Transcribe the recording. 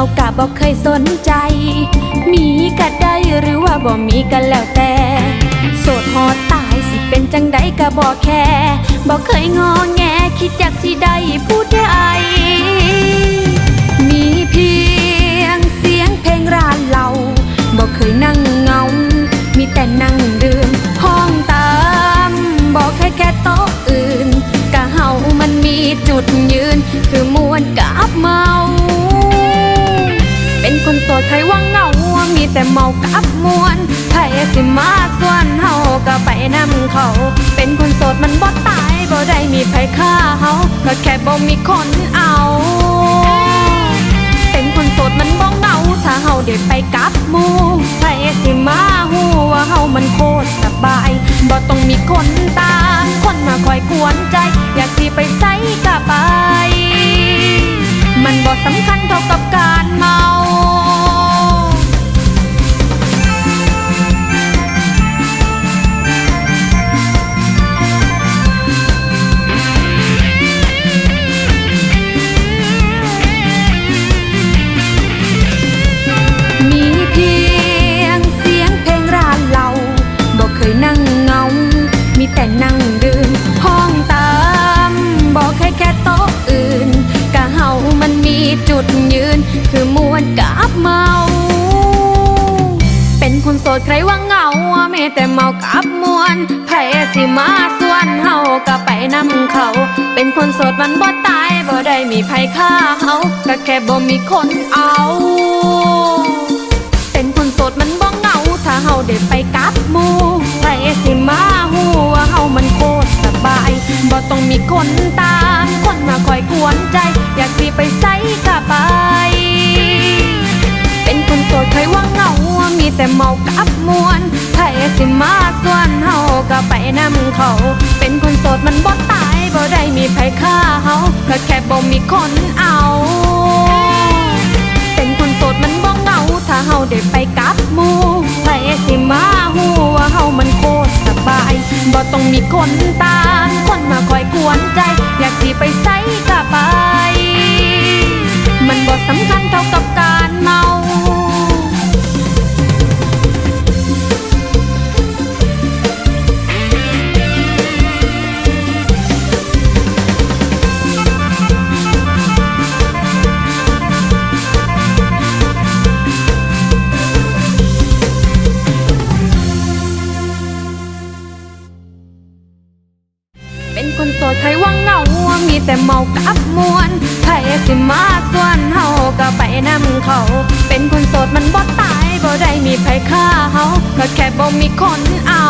ากะบ่เคยสนใจ มีก็ได้หรือว่าบ่มีก็แล้วแต่ โสดหอดตายสิเป็นจังใดก็บอกแค่บอกเคยงอแงคิดอยากสิได้ผู้ใด แต่เมากับมวนไผสิมาส่วนเฮาก็ไปนำเขา เป็นคนโสดมันบ่ตายบ่ได้มีไผฆ่าเฮาก็แค่บ่มีคนเอา เป็นคนโสดมันบ่เหงาถ้าเฮาได้ไปกับหมู่ไผสิมาฮู้ว่าเฮามันโคตรสบายบ่ต้องมีคนตามคนมาคอยกวนใจ อยากสิไปไสก็ไป มันบ่สำคัญ คนโสดใครว่าเหงาแม้แต่เมากับมวนไผสิมาส่วนเฮาก็ไปนำเขา เป็นคนโสดมันบ่ตายบ่ได้มีไผฆ่าเฮาก็แค่บ่มีคนเอา เป็นคนโสดมันบ่เหงา ถ้าเฮาได้ไปกับหมู่ไผสิมาฮู้ว่าเฮามันโคตรสบายบ่ต้องมีคนตาม คนมาคอยกวนใจ อยากสิไปไสก็ไป แต่เมากับมวนไผสิมาส่วนเฮาก็ไปนำเขา เป็นคนโสดมันบ่ตายบ่ได้มีไผฆ่าเฮาก็แค่บ่มีคนเอา เป็นคนโสดมันบ่เหงา ถ้าเฮาได้ไปกับหมู่ไผสิมาฮู้ว่าเฮามันโคตรสบายบ่ต้องมีคนตา เป็นคนโสดใครว่างเหงามีแต่เมากับมวนไผสิมาส่วนเฮาก็ไปนำเขา เป็นคนโสดมันบ่ตายบ่ได้มีไผฆ่าเฮาก็แค่บ่มีคนเอา